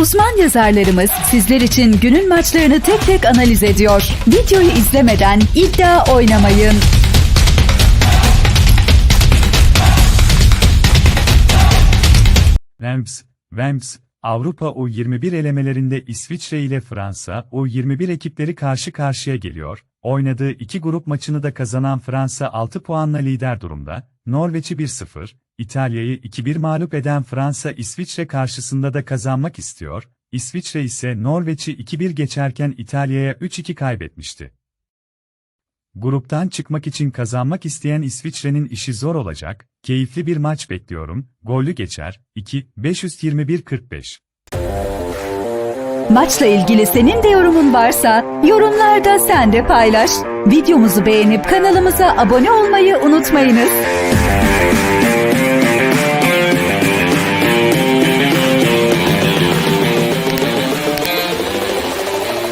Uzman yazarlarımız sizler için günün maçlarını tek tek analiz ediyor. Videoyu izlemeden iddia oynamayın. Rams, Rams, Avrupa U21 elemelerinde İsviçre ile Fransa U21 ekipleri karşı karşıya geliyor. Oynadığı iki grup maçını da kazanan Fransa 6 puanla lider durumda. Norveç'i 1-0, İtalya'yı 2-1 mağlup eden Fransa İsviçre karşısında da kazanmak istiyor. İsviçre ise Norveç'i 2-1 geçerken İtalya'ya 3-2 kaybetmişti. Gruptan çıkmak için kazanmak isteyen İsviçre'nin işi zor olacak, keyifli bir maç bekliyorum, gollü geçer, 2, 521-45. Maçla ilgili senin de yorumun varsa yorumlarda sen de paylaş. Videomuzu beğenip kanalımıza abone olmayı unutmayınız.